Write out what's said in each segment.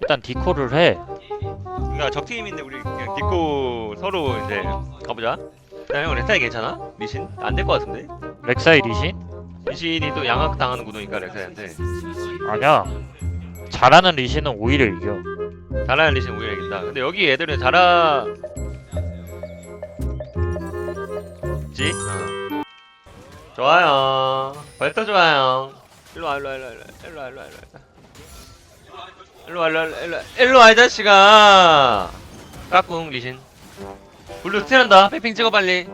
일단 디코를 해. 그러니까 적 팀인데 우리 그냥 딛고 서로 이제 가보자. 야, 형 렉사이 괜찮아? 리신? 안 될 것 같은데? 렉사이 리신? 리신이 또 양악 당하는 구도니까 렉사이한테. 아니야. 잘하는 리신은 오히려 이겨. 잘하는 리신 오히려 이긴다. 근데 여기 애들은 잘하. 지? 어. 좋아요. 벌써 좋아요. 일로 와, 일로 와, 일로 와, 일로 와, 일로 와, 일로 와, 일로 와. 일로 와, 일로 와, 일로 와, 일로 와, 이 자식아. 까꿍 리신. 블루 스틸한다. 백핑 찍어 빨리.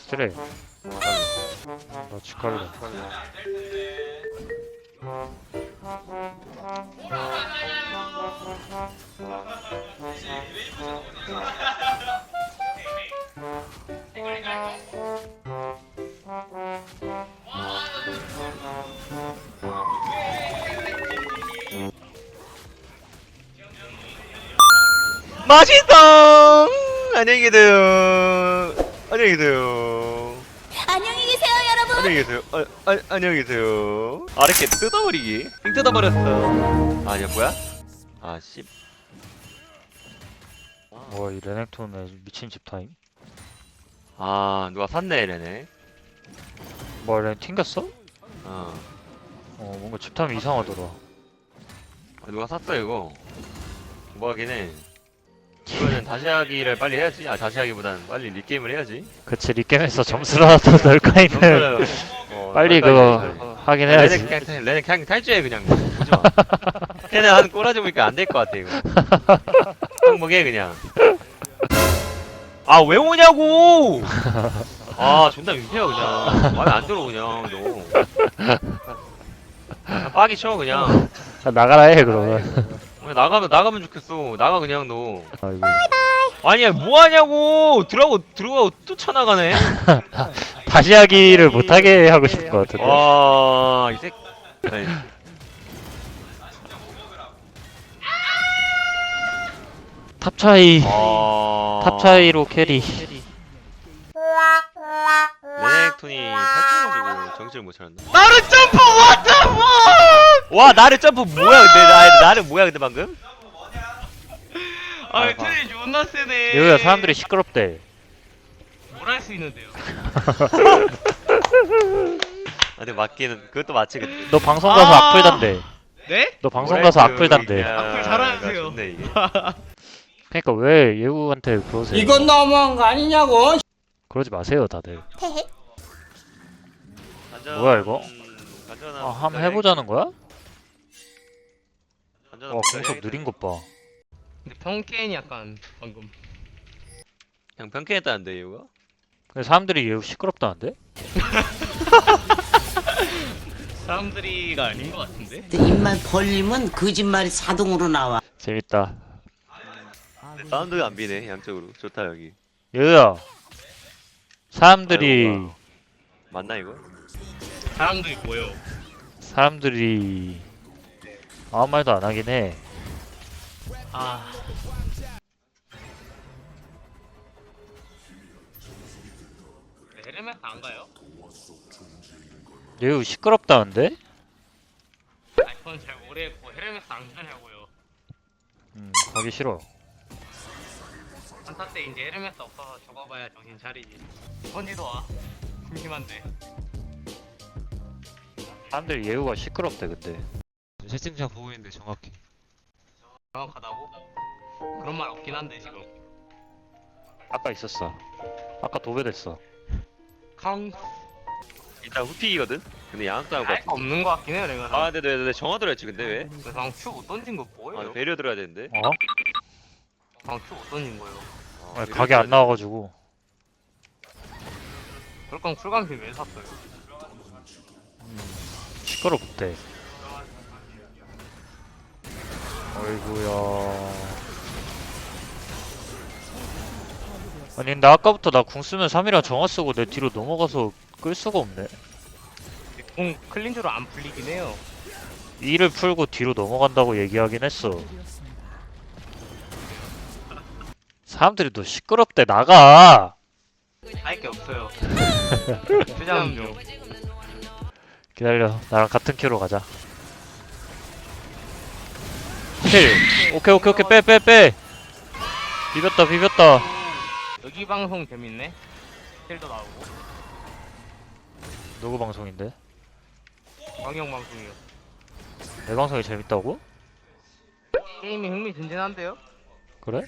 스트레이. 나 치카르다. 맛있어. 안녕히 계세요. 안녕히 계세요. 안녕히 계세요, 여러분. 안녕히 계세요. 아, 아, 안녕히 계세요. 아랫게 뜯어버리기. 삥 뜯어버렸어. 아니야 뭐야? 아 씨. 와, 이 레넥톤의 미친 집 타임. 아 누가 샀네 이래네. 뭐, 레넥 튕겼어? 어. 어, 뭔가 집 타임 이상하더라. 아, 누가 샀어 이거. 뭐하긴 해. 이거는 다시 하기를 빨리 해야지. 아 다시 하기보단 빨리 리게임을 해야지. 그치, 리겜에서 점수라도 넣을 거이는 어, 빨리 빨리 그거. 하긴 레넥 해야지. 그냥 탈- 레넥 그냥 탈주해 그냥. 마. 걔네 한 꼬라지 보니까 안 될 것 같아 이거. 항목해 그냥. 아 왜 오냐고! 아 존나 민폐야 그냥. 마음에 안 들어 그냥 너. 그냥 빡이 쳐 그냥. 아, 나가라 해, 그러면. 그냥 나가면 나가면 좋겠어. 나가 그냥 너. 아이고. 아니야 뭐 하냐고 들어가고 들어가고 쫓아나가네. 다시 하기를 못하게 하고 싶은 것 같은데. 와이 새. 탑 차이. 아. 탑 차이로 캐리. 레넥톤이 탈출해가지고 정신을 못 차렸나? 나를 점프 what the fuck! 와 나를 점프 뭐야 근데 나 나를 뭐야 근데 방금? 아, 아, 트레이 존나 세네. 여기가 사람들이 시끄럽대. 뭘할 수 있는데요? 아 근데 맞기는 그것도 맞지 근데. 너 방송 가서 아. 악플단데. 네? 너 방송 가서 악플단데. 악플 잘하세요. 좋네 이게. 그러니까 왜 예우한테 그러세요? 이건 너무한 거 아니냐고. 그러지 마세요, 다들. 뭐야, 이거? 음, 아, 한번 해보자는 거야? 와, 공속 느린 것 봐. 근데 평케인이 약간 방금 그냥 평캔했다는데 이거? 근데 사람들이 예우 시끄럽다는데? 사람들이가 아닌 것 같은데? 입만 벌리면 거짓말이 자동으로 나와. 재밌다. 근데 사운드가 안 비네 양쪽으로 좋다 여기. 예우야. 사람들이, 아이고, 맞나 이거? 사람들이 뭐요? 사람들이 아무 말도 안 하긴 해. 아 헤르메스 안 가요? 예우 시끄럽다는데? 아이폰 잘 모르겠고 헤르메스 안 가냐고요 음, 가기 싫어. 한타 때 이제 헤르메스 없어서 적어봐야 정신 차리지 언제도 와 심심한데 사람들이 예우가 시끄럽대, 근데. 채팅창 보고 있는데 정확히 정확하다고? 그런 말 없긴 한데 지금 아까 있었어. 아까 도배됐어. 캉 일단 후픽이거든. 근데 양악도 할것 알거 같은데. 없는 것 같긴 해요 내가 아왜 정화 들어야지 근데 왜? 그래서 방금 큐못 던진 거 아 뭐예요? 배려 들어야 되는데. 어? 방금 큐못 던진 거예요 아, 아니, 배려 들어야 안 나와가지고. 그럴 거면 쿨감기 왜 샀어요? 시끄럽대. 어이구야. 아니 근데 아까부터 나 궁 쓰면 3이라 정화 쓰고 내 뒤로 넘어가서 끌 수가 없네. 공 클린저로 안 풀리긴 해요 2를 풀고 뒤로 넘어간다고 얘기하긴 했어. 사람들이 너 시끄럽대 나가. 할 게 없어요. 투자는 좀 기다려. 나랑 같은 큐로 가자. 힐. 오케이 오케이 오케이 빼 빼 빼. 비볐다 비볐다. 여기 방송 재밌네. 힐도 나오고 누구 방송인데? 광영 방송이요. 내 방송이 재밌다고? 게임이 흥미진진한데요? 그래?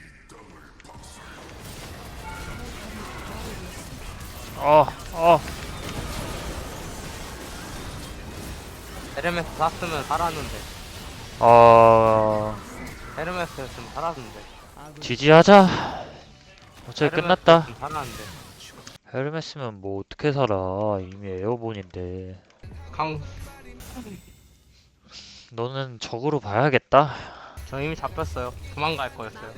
아, 아, 에르메스 샀으면 살았는데. 아, 에르메스였으면 살았는데. 지지하자. 어차피 끝났다. 에르메스였으면 살았는데. 헤르메스면 뭐 어떻게 살아? 이미 에어본인데. 강, 너는 적으로 봐야겠다. 저 이미 잡혔어요. 도망갈 거였어요.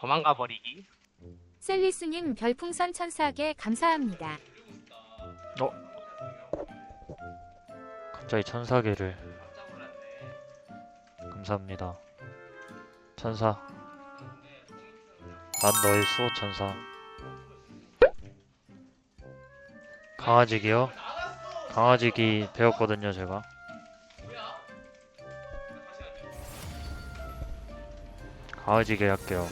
도망가 버리기. 셀리스님 별풍선 천사개 감사합니다. 갑자기 천사계를. 감사합니다. 천사. 난 너의 수호 천사. 강아지기요? 강아지기 배웠거든요, 제가. 강아지기 할게요.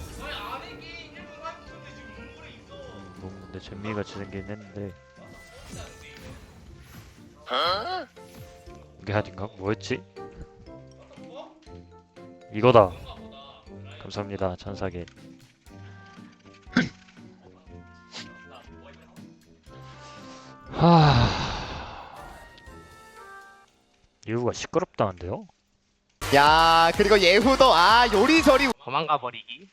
음, 뭐 근데 재미같이 생긴 했는데. 이게 아닌가? 뭐였지? 이거다. 감사합니다, 천사계. 하. 이유가 시끄럽다는데요? 야 그리고 예후도 아 요리조리 도망가 버리기.